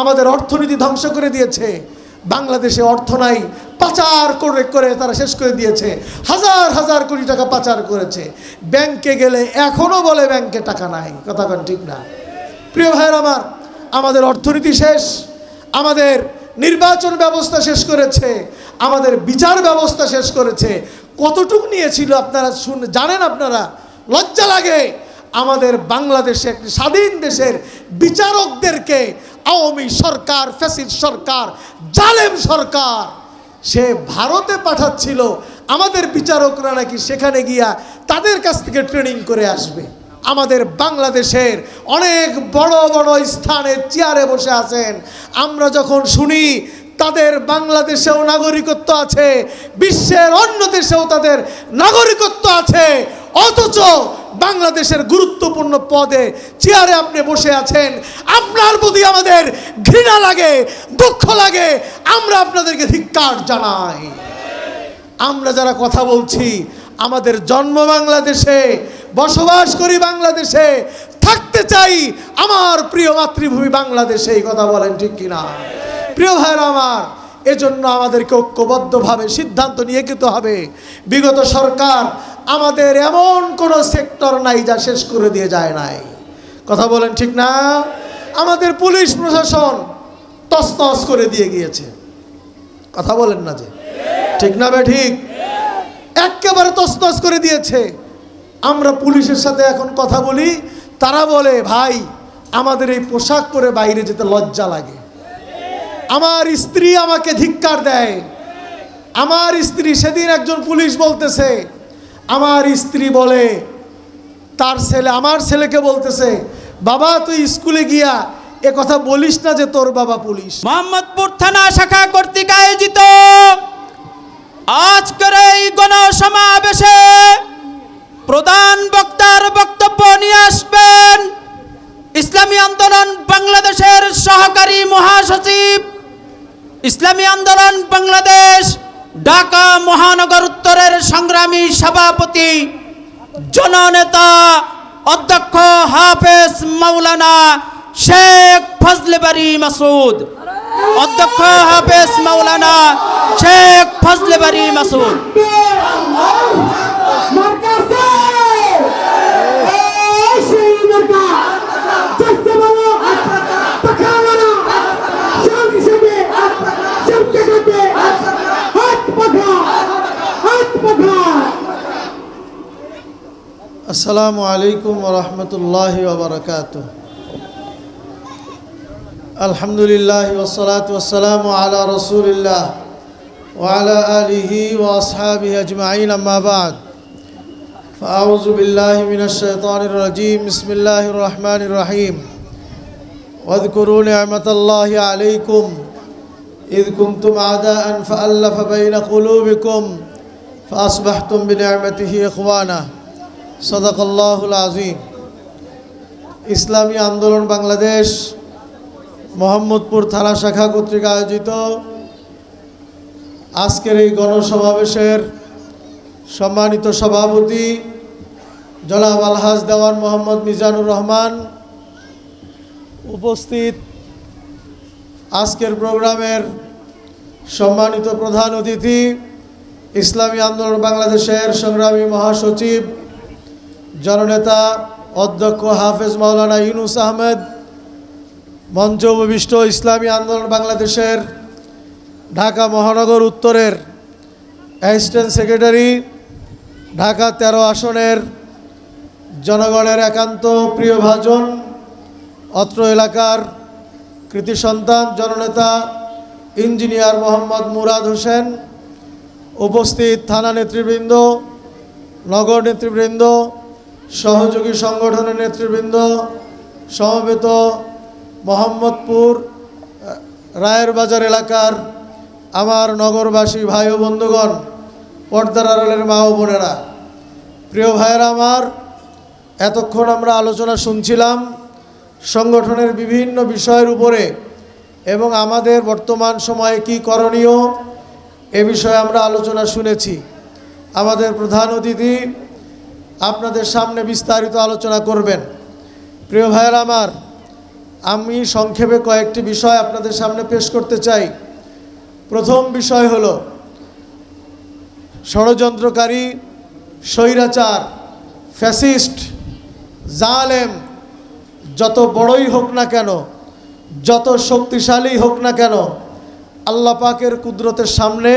আমাদের অর্থনীতি ধ্বংস করে দিয়েছে। বাংলাদেশে অর্থ নাই, পাচার করে করে তারা শেষ করে দিয়েছে। হাজার হাজার কোটি টাকা পাচার করেছে। ব্যাংকে গেলে এখনও বলে ব্যাংকে টাকা নাই। কথা কন ঠিক না? প্রিয় ভাইয়ের আমার, আমাদের অর্থনীতি শেষ, আমাদের নির্বাচন ব্যবস্থা শেষ করেছে, আমাদের বিচার ব্যবস্থা শেষ করেছে। কতটুকু নিয়েছিল আপনারা শুন জানেন আপনারা? লজ্জা লাগে। আমাদের বাংলাদেশে একটি স্বাধীন দেশের বিচারকদেরকে আওয়ামী সরকার ফ্যাসিড সরকার, জালেম সরকার, সে ভারতে পাঠাচ্ছিল। আমাদের বিচারকরা নাকি সেখানে গিয়া তাদের কাছ থেকে ট্রেনিং করে আসবে। আমাদের বাংলাদেশের অনেক বড় বড় স্থানে চেয়ারে বসে আছেন। আমরা যখন শুনি, তাদের বাংলাদেশেও নাগরিকত্ব আছে, বিশ্বের অন্য দেশেও তাদের নাগরিকত্ব আছে অথচ বাংলাদেশের গুরুত্বপূর্ণ পদে চেয়ারে আপনি বসে আছেন। আপনার প্রতি আমাদের ঘৃণা লাগে, দুঃখ লাগে। আমরা আপনাদেরকে ধিক্কার জানাই। আমরা যারা কথা বলছি, আমাদের জন্ম বাংলাদেশে, বসবাস করি বাংলাদেশে, থাকতে চাই আমার প্রিয় মাতৃভূমি বাংলাদেশে, এই কথা বলেন ঠিক কিনা? প্রিয় ভাইরা আমার এজন্য আমাদেরকে ঐক্যবদ্ধভাবে সিদ্ধান্ত নিয়ে যেতে হবে। বিগত সরকার আমাদের এমন কোনো সেক্টর নাই যা শেষ করে দিয়ে যায় নাই। কথা বলেন ঠিক না? আমাদের পুলিশ প্রশাসন তসনস করে দিয়ে গিয়েছে। কথা বলেন না যে। ঠিক না বে ঠিক? একেবারে তসনস করে দিয়েছে। আমরা পুলিশের সাথে এখন কথা বলি। তারা বলে, ভাই, আমাদের এই পোশাক পরে বাইরে যেতে লজ্জা লাগে। আমার স্ত্রী আমাকে ধিক্কার দেয়। আমার স্ত্রী সেদিন একজন পুলিশ বলতেছে, আমার স্ত্রী বলে, তার ছেলে, আমার ছেলেকে বলতেছে, বাবা, তুই স্কুলে গিয়া এ কথা বলিস না যে তোর বাবা পুলিশ। মোহাম্মদপুর থানা শাখা কর্তৃক আয়োজিত আজকের এই গণসমাবেশে প্রধান বক্তার বক্তব্য নিয়ে আসবেন ইসলামী আন্দোলন বাংলাদেশের সহকারী মহাসচিব ইসলামী আন্দোলন বাংলাদেশ, ঢাকা মহানগর উত্তরের সংগ্রামী সভাপতি, জননেতা অধ্যক্ষ হাফেজ মাওলানা শেখ ফজলে বাড়ি মাসুদ। অধ্যক্ষ হাফেজ মাওলানা শেখ ফজলে বাড়ি মাসুদ। আসসালামু আলাইকুম রহমতুল্লাহ ওবরকাত আলহামদুলিল্লাহ ওসলাত ওসালাম আলা রসুলিল্লাহ وعلى آله وأصحابه أجمعين أما بعد فأعوذ بالله من الشيطان الرجيم بسم الله الرحمن الرحيم واذكروا نعمة الله عليكم إذ كنتم أعداء فألف بين قلوبكم فأصبحتم بنعمته إخوانا সদাকল্লাহুল আজিম ইসলামী আন্দোলন বাংলাদেশ, মোহাম্মদপুর থানা শাখা কর্তৃক আয়োজিত আজকের এই গণসমাবেশের সম্মানিত সভাপতি জনাব আলহাজ দেওয়ান মোহাম্মদ মিজানুর রহমান উপস্থিত আজকের প্রোগ্রামের সম্মানিত প্রধান অতিথি, ইসলামী আন্দোলন বাংলাদেশের সংগ্রামী মহাসচিব জননেতা অধ্যক্ষ হাফেজ মাওলানা ইউনুস আহমেদ, মঞ্চ উপবিষ্ট ইসলামী আন্দোলন বাংলাদেশের ঢাকা মহানগর উত্তরের অ্যাসিস্ট্যান্ট সেক্রেটারি, ঢাকা তেরো আসনের জনগণের একান্ত প্রিয় ভাজন, অত্র এলাকার কৃতি সন্তান, জননেতা ইঞ্জিনিয়ার মোহাম্মদ মুরাদ হোসেন, উপস্থিত থানা নেতৃবৃন্দ, নগর নেতৃবৃন্দ সহযোগী সংগঠনের নেতৃবৃন্দ, সমবেত মোহাম্মদপুর রায়ের বাজার এলাকার আমার নগরবাসী ভাই ও বন্ধুগণ, পর্দার আড়ালের মা ও বোনেরা। প্রিয় ভাইয়েরা আমার, এতক্ষণ আমরা আলোচনা শুনছিলাম সংগঠনের বিভিন্ন বিষয়ের উপরে এবং আমাদের বর্তমান সময়ে কি করণীয় এ বিষয়ে আমরা আলোচনা শুনেছি। আমাদের প্রধান অতিথি আপনাদের সামনে বিস্তারিত আলোচনা করবেন। প্রিয় ভাইয়েরা আমার, আমি সংক্ষেপে কয়েকটি বিষয় আপনাদের সামনে পেশ করতে চাই। প্রথম বিষয় হল, ষড়যন্ত্রকারী, স্বৈরাচার, ফ্যাসিস্ট, জালেম, যত বড়ই হোক না কেন, যত শক্তিশালী হোক না কেন, আল্লাহ পাকের কুদরতের সামনে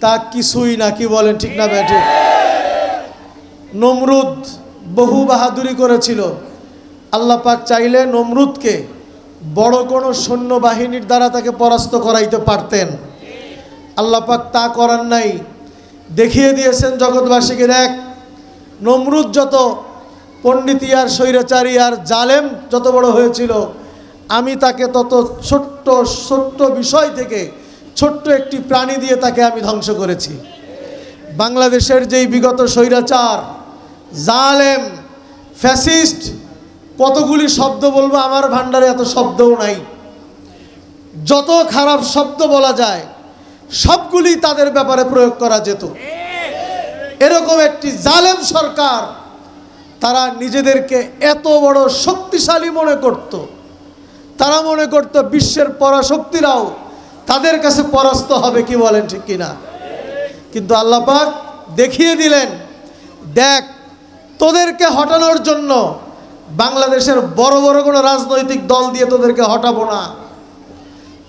তা কিছুই না কি বলেন ঠিক না ব্যাটে নমরুদ বহু বাহাদুরি করেছিল। আল্লাহ পাক চাইলে নমরুদকে বড় কোনো সৈন্যবাহিনীর দ্বারা তাকে পরাস্ত করাইতে পারতেন। আল্লাহ পাক তা করার নাই। দেখিয়ে দিয়েছেন জগৎবাসীকে, দেখ, নমরুদ যত পণ্ডিতি আর স্বৈরাচারী আর জালেম যত বড় হয়েছিল, আমি তাকে তত ছোট্ট ছোট্ট বিষয় থেকে ছোট্ট একটি প্রাণী দিয়ে তাকে আমি ধ্বংস করেছি। বাংলাদেশের যেই বিগত স্বৈরাচার জালেম, ফ্যাসিস্ট, কতগুলি শব্দ বলব, আমার ভাণ্ডারে এত শব্দও নাই। যত খারাপ শব্দ বলা যায়, সবগুলি তাদের ব্যাপারে প্রয়োগ করা যেত। এরকম একটি জালেম সরকার, তারা নিজেদেরকে এত বড় শক্তিশালী মনে করত। তারা মনে করত, বিশ্বের পরাশক্তিরাও তাদের কাছে পরাস্ত হবে কি বলেন ঠিক কিনা? কিন্তু আল্লাহ পাক দেখিয়ে দিলেন, দেখ তোদেরকে হটানোর জন্য বাংলাদেশের বড় বড় কোনো রাজনৈতিক দল দিয়ে তোদেরকে হটাবো না।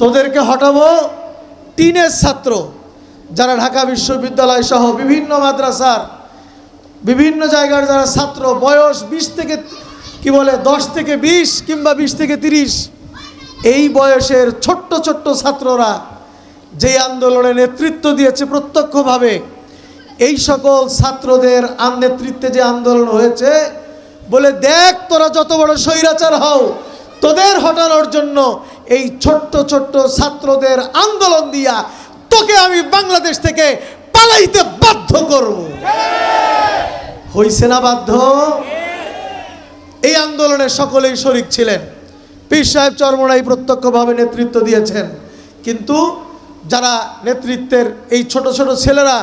তোদেরকে হটাবো টিনের ছাত্র যারা ঢাকা বিশ্ববিদ্যালয় সহ বিভিন্ন মাদ্রাসার, বিভিন্ন জায়গার যারা ছাত্র, বয়স বিশ থেকে, কি বলে, দশ থেকে বিশ কিংবা বিশ থেকে তিরিশ, এই বয়সের ছোট্ট ছোট্ট ছাত্ররা যেই আন্দোলনে নেতৃত্ব দিয়েছে প্রত্যক্ষভাবে এই সকল ছাত্রদের আন নেতৃত্বে যে আন্দোলন হয়েছে, বলে দেখ তোরা যত বড় স্বৈরাচার হও, তোদের হটানোর জন্য এই ছোট্ট ছোট্ট ছাত্রদের আন্দোলন দিয়া তোকে আমি বাংলাদেশ থেকে পালাইতে বাধ্য করব। হইছে না বাধ্য? এই আন্দোলনে সকলেই শরিক ছিলেন। পীর সাহেব চরমনাই প্রত্যক্ষভাবে নেতৃত্ব দিয়েছেন। কিন্তু যারা নেতৃত্বের এই ছোট ছোট ছেলেরা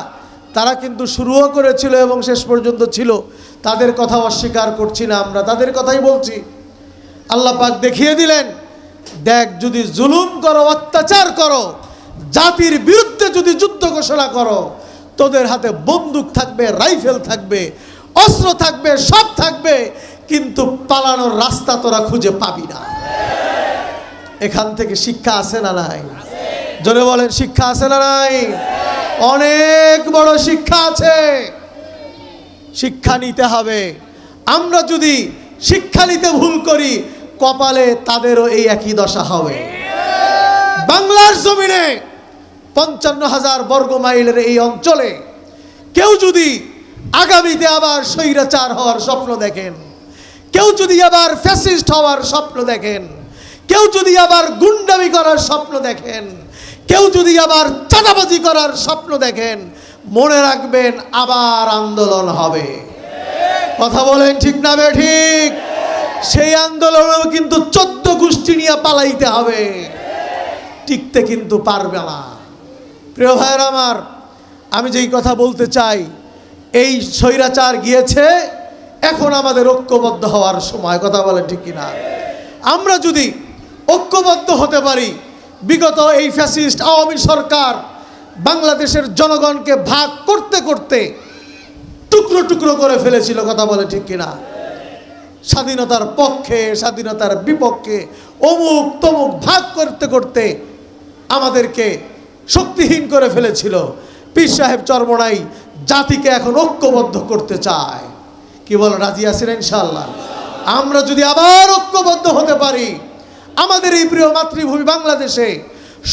তারা কিন্তু শুরুও করেছিল এবং শেষ পর্যন্ত ছিল। তাদের কথা অস্বীকার করছি না আমরা। তাদের কথাই বলছি। আল্লাহ পাক দেখিয়ে দিলেন, দেখ যদি জুলুম করো, অত্যাচার করো, জাতির বিরুদ্ধে যদি যুদ্ধ ঘোষণা করো, তোদের হাতে বন্দুক থাকবে, রাইফেল থাকবে, অস্ত্র থাকবে, সব থাকবে, কিন্তু পালানোর রাস্তা তোরা খুঁজে পাবি না। এখান থেকে শিক্ষা আছে না নাই? জোরে বলেন, শিক্ষা আছে না নাই? অনেক বড় শিক্ষা আছে। শিক্ষা নিতে হবে। আমরা যদি শিক্ষা নিতে ভুল করি, কপালে তাদেরও এই একই দশা হবে। বাংলার জমিনে পঞ্চান্ন হাজার বর্গ মাইলের এই অঞ্চলে কেউ যদি আগামীতে আবার স্বৈরাচার হওয়ার স্বপ্ন দেখেন, কেউ যদি আবার ফ্যাসিস্ট হওয়ার স্বপ্ন দেখেন, কেউ যদি আবার গুন্ডামি করার স্বপ্ন দেখেন কেউ যদি আবার চাঁদাবাজি করার স্বপ্ন দেখেন, মনে রাখবেন আবার আন্দোলন হবে। কথা বলেন ঠিক না বে ঠিক? সেই আন্দোলনেও কিন্তু চোদ্দ গোষ্ঠী নিয়ে পালাইতে হবে। টিকতে কিন্তু পারবে না। প্রিয় ভাইয়ের আমার, আমি যেই কথা বলতে চাই, এই স্বৈরাচার গিয়েছে, এখন আমাদের ঐক্যবদ্ধ হওয়ার সময়। কথা বলেন ঠিক কিনা? আমরা যদি ঐক্যবদ্ধ হতে পারি বিগত এই ফ্যাসিস্ট আওয়ামী সরকার বাংলাদেশের জনগণকে ভাগ করতে করতে টুকরো টুকরো করে ফেলেছিল, কথা বলে ঠিক কিনা? স্বাধীনতার পক্ষে, স্বাধীনতার বিপক্ষে অমুক তমুক ভাগ করতে করতে আমাদেরকে শক্তিহীন করে ফেলেছিল। পীর সাহেব চরমনাই জাতিকে এখন ঐক্যবদ্ধ করতে চায়। কি বল, রাজি আছেন ইনশাল্লাহ আমরা যদি আবার ঐক্যবদ্ধ হতে পারি আমাদের এই প্রিয় মাতৃভূমি বাংলাদেশে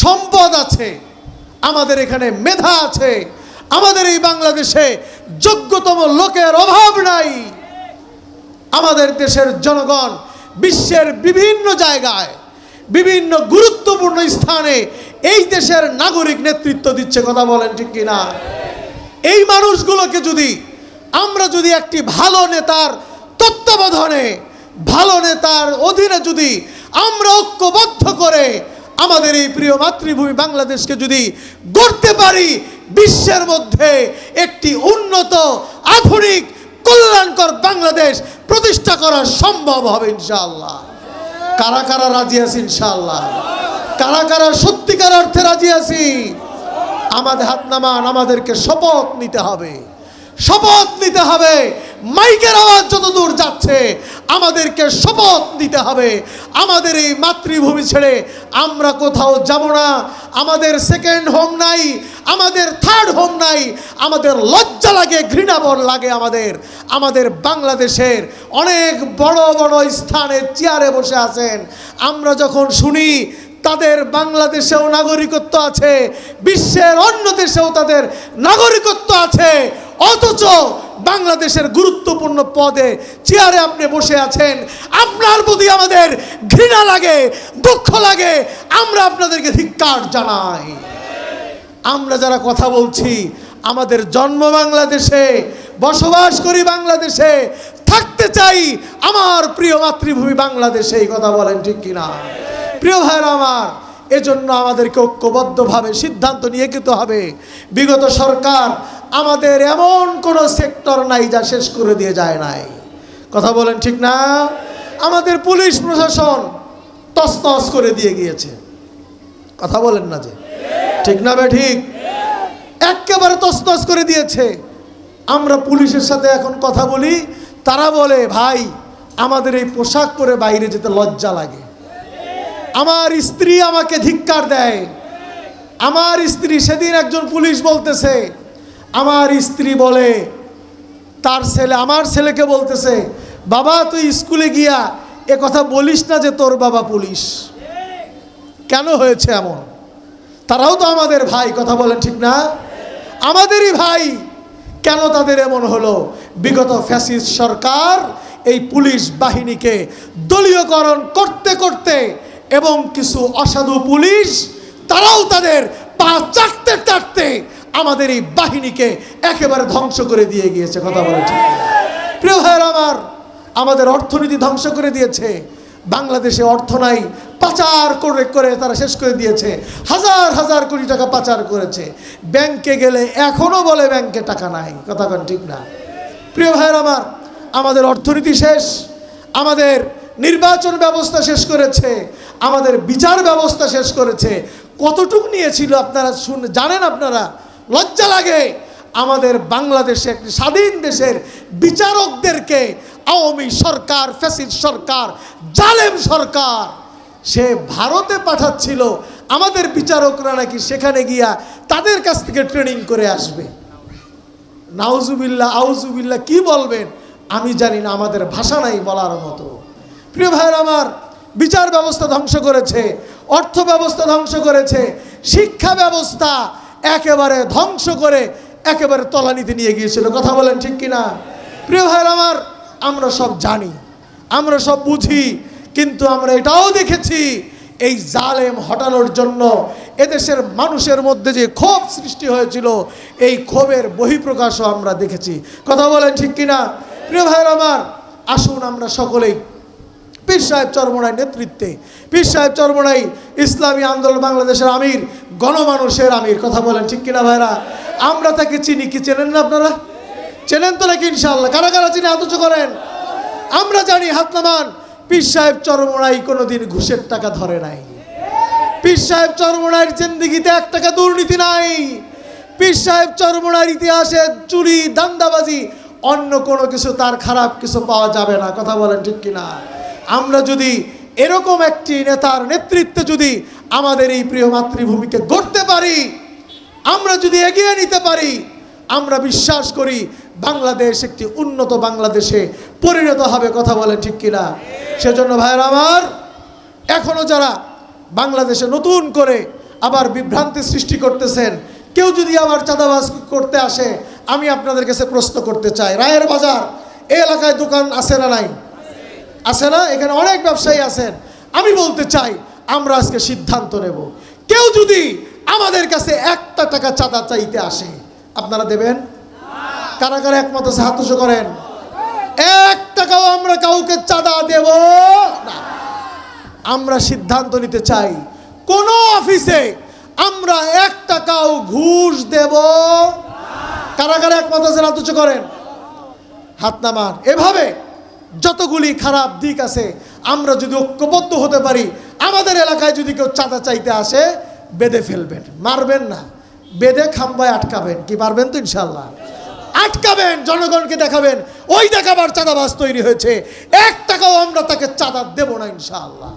সম্পদ আছে, আমাদের এখানে মেধা আছে, আমাদের এই বাংলাদেশে যোগ্যতম লোকের অভাব নাই। আমাদের দেশের জনগণ বিশ্বের বিভিন্ন জায়গায়, বিভিন্ন গুরুত্বপূর্ণ স্থানে এই দেশের নাগরিক নেতৃত্ব দিচ্ছে, কথা বলেন ঠিক কিনা? এই মানুষগুলোকে যদি, আমরা যদি একটি ভালো নেতার তত্ত্বাবধানে, ভালো নেতার অধীনে যদি আমরা ঐক্যবদ্ধ করে আমাদের এই প্রিয় মাতৃভূমি বাংলাদেশকে যদি গড়তে পারি, বিশ্বের মধ্যে একটি উন্নত, আধুনিক, কল্যাণকর বাংলাদেশ প্রতিষ্ঠা করা সম্ভব হবে ইনশাআল্লাহ। কারা কারা রাজি আছি ইনশাআল্লাহ? কারা কারা সত্যিকার অর্থে রাজি আছি? আমাদের হাত নামান, আমাদেরকে শপথ নিতে হবে। শপথ নিতে হবে। মাইকের আওয়াজ যত দূর যাচ্ছে, আমাদেরকে শপথ নিতে হবে। আমাদের এই মাতৃভূমি ছেড়ে আমরা কোথাও যাব না। আমাদের সেকেন্ড হোম নাই, আমাদের থার্ড হোম নাই, আমাদের লজ্জা লাগে ঘৃণাবর লাগে আমাদের। আমাদের বাংলাদেশের অনেক বড় বড় স্থানে চেয়ারে বসে আছেন। আমরা যখন শুনি, তাদের বাংলাদেশেও নাগরিকত্ব আছে, বিশ্বের অন্য দেশেও তাদের নাগরিকত্ব আছে। অথচ বাংলাদেশের গুরুত্বপূর্ণ পদে চেয়ারে আপনি বসে আছেন। আপনার প্রতি আমাদের ঘৃণা লাগে, দুঃখ লাগে। আমরা আপনাদেরকে ধিক্কার জানাই। আমরা যারা কথা বলছি, আমাদের জন্ম বাংলাদেশে, বসবাস করি বাংলাদেশে, থাকতে চাই আমার প্রিয় মাতৃভূমি বাংলাদেশে, এই কথা বলেন ঠিক কিনা? প্রিয় ভাইরা আমার, এজন্য আমাদেরকে ঐক্যবদ্ধভাবে সিদ্ধান্ত নিয়ে যেতে হবে। বিগত সরকার আমাদের এমন কোনো সেক্টর নাই যা শেষ করে দিয়ে যায় নাই। কথা বলেন ঠিক না? আমাদের পুলিশ প্রশাসন তসতস করে দিয়ে গিয়েছে। কথা বলেন না যে। ঠিক না বে ঠিক? একেবারে তসতস করে দিয়েছে। আমরা পুলিশের সাথে এখন কথা বলি, তারা বলে, ভাই, আমাদের এই পোশাক পরে বাইরে যেতে লজ্জা লাগে। আমার স্ত্রী আমাকে ধিক্কার দেয়। আমার স্ত্রী সেদিন একজন পুলিশ বলতেছে আমার স্ত্রী বলে, তার ছেলে, আমার ছেলেকে বলতেছে, বাবা, তুই স্কুলে গিয়া এ কথা বলিস না যে তোর বাবা পুলিশ। কেন হয়েছে এমন? তারাও তো আমাদের ভাই, কথা বলেন ঠিক না? আমাদেরই ভাই, কেন তাদের এমন হলো? বিগত ফ্যাসিস্ট সরকার এই পুলিশ বাহিনীকে দলীয়করণ করতে করতে এবং কিছু অসাধু পুলিশ, তারাও তাদের পা চাটতে চাটতে আমাদের এই বাহিনীকে একেবারে ধ্বংস করে দিয়ে গিয়েছে, কথা বলে ঠিক প্রিয় ভাইয়ের আমার, আমাদের অর্থনীতি ধ্বংস করে দিয়েছে। বাংলাদেশে অর্থ নাই, পাচার করে করে তারা শেষ করে দিয়েছে। হাজার হাজার কোটি টাকা পাচার করেছে। ব্যাংকে গেলে এখনও বলে ব্যাংকে টাকা নাই, কথা কেন ঠিক না। প্রিয় ভাইয়ের আমার, আমাদের অর্থনীতি শেষ, আমাদের নির্বাচন ব্যবস্থা শেষ করেছে, আমাদের বিচার ব্যবস্থা শেষ করেছে। কতটুক নিয়েছিল আপনারা শুন, জানেন আপনারা? লজ্জা লাগে। আমাদের বাংলাদেশে একটি স্বাধীন দেশের বিচারকদেরকে আওয়ামী সরকার ফ্যাসিড সরকার, জালেম সরকার, সে ভারতে পাঠাচ্ছিল। আমাদের বিচারকরা নাকি সেখানে গিয়া তাদের কাছ থেকে ট্রেনিং করে আসবে। নাউজুবিল্লা আউজুবিল্লা কি বলবেন? আমি জানি না, আমাদের ভাষা নাই বলার মতো। প্রিয় ভাইয়ের আমার, বিচার ব্যবস্থা ধ্বংস করেছে, অর্থ ব্যবস্থা ধ্বংস করেছে, শিক্ষা ব্যবস্থা একেবারে ধ্বংস করে একেবারে তলানিতে নিয়ে গিয়েছিল। কথা বলেন ঠিক কিনা? প্রিয় ভাইয়ের আমার, আমরা সব জানি, আমরা সব বুঝি, কিন্তু আমরা এটাও দেখেছি, এই জালেম হটানোর জন্য এদেশের মানুষের মধ্যে যে ক্ষোভ সৃষ্টি হয়েছিল, এই ক্ষোভের বহিঃপ্রকাশও আমরা দেখেছি। কথা বলেন ঠিক কিনা? প্রিয় ভাইয়ের আমার, আসুন আমরা সকলেই পীর সাহেব চরমনাই নেতৃত্বে পীর সাহেব চরমনাই ইসলামী আন্দোলন বাংলাদেশের আমির, গণমানুষের আমির, কথা বলেন ঠিক কিনা ভাইরা? আমরা তাকে চিনি, কি চেনেন না আপনারা? চেনেন তো নাকি ইনশাল্লাহ কারা কারা চিনি আতচ করেন? আমরা জানি হাত নামান পীর সাহেব চরমনাই কোনোদিন ঘুষের টাকা ধরে নাই। পীর সাহেব চরমনাইয়ের জিন্দিগিতে এক টাকা দুর্নীতি নাই। পীর সাহেব চরমনার ইতিহাসে চুরি, দান্দাবাজি, অন্য কোনো কিছু তার খারাপ কিছু পাওয়া যাবে না, কথা বলেন ঠিক কিনা? আমরা যদি এরকম একটি নেতার নেতৃত্বে যদি আমাদের এই প্রিয় মাতৃভূমিকে গড়তে পারি, আমরা যদি এগিয়ে নিতে পারি, আমরা বিশ্বাস করি বাংলাদেশ একটি উন্নত বাংলাদেশে পরিণত হবে, কথা বলে ঠিক কিনা? সেজন্য ভাইয়ের আমার এখনও যারা বাংলাদেশে নতুন করে আবার বিভ্রান্তি সৃষ্টি করতেছেন, কেউ যদি আবার চাঁদাবাজ করতে আসে, আমি আপনাদের কাছে প্রশ্ন করতে চাই। রায়ের বাজার, এই এলাকায় দোকান আছে না নাই? আছে না? এখানে অনেক ব্যবসায়ী আছেন। আমি বলতে চাই, আমরা আজকে সিদ্ধান্ত নেব। কেউ যদি আমাদের কাছে একটা টাকা চাঁদা চাইতে আসে, আপনারা দেবেন? কারা কারা একমত উঁচু করেন। এক টাকাও আমরা কাউকে চাঁদা দেব না। আমরা সিদ্ধান্ত নিতে চাই, কোন অফিসে আমরা এক টাকাও ঘুষ দেব কারা কারা একমত আছে? হাত উঁচু করেন। হাত নামান। এভাবে যতগুলি খারাপ দিক আছে, আমরা যদি ঐক্যবদ্ধ হতে পারি, আমাদের এলাকায় যদি কেউ চাঁদা চাইতে আসে, বেঁধে ফেলবেন। মারবেন না। বেঁধে খাম্বায় আটকাবেন। কি পারবেন তো ইনশাল্লাহ আটকাবেন, জনগণকে দেখাবেন। ওই দেখাবার চাঁদাবাজ তৈরি হয়েছে। এক টাকাও আমরা তাকে চাঁদা দেব না ইনশাআল্লাহ।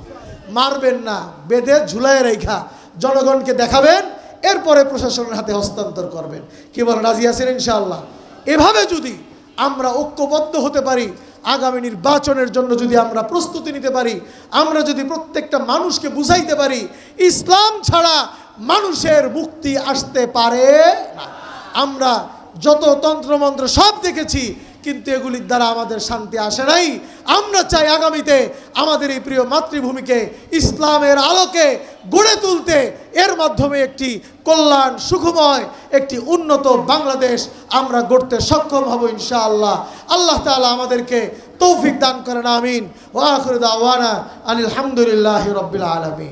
মারবেন না। বেঁধে ঝুলায় রেখা জনগণকে দেখাবেন। এরপরে প্রশাসনের হাতে হস্তান্তর করবেন। কি বলেন, রাজি আছেন ইনশাআল্লাহ? এভাবে যদি আমরা ঐক্যবদ্ধ হতে পারি আগামী নির্বাচনের জন্য যদি আমরা প্রস্তুতি নিতে পারি, আমরা যদি প্রত্যেকটা মানুষকে বুঝাইতে পারি, ইসলাম ছাড়া মানুষের মুক্তি আসতে পারে না। আমরা যত তন্ত্রমন্ত্র সব দেখেছি কিন্তু এগুলির দ্বারা আমাদের শান্তি আসে নাই। আমরা চাই আগামীতে আমাদের এই প্রিয় মাতৃভূমিকে ইসলামের আলোকে গড়ে তুলতে এর মাধ্যমে একটি কল্যাণ, সুখময়, একটি উন্নত বাংলাদেশ আমরা গড়তে সক্ষম হব ইনশাআল্লাহ। আল্লাহ তাআলা আমাদেরকে তৌফিক দান করেন, আমিন। ওয়াখরুদ আওয়ানা আনিল হামদুলিল্লাহ রব্বিল আলমিন।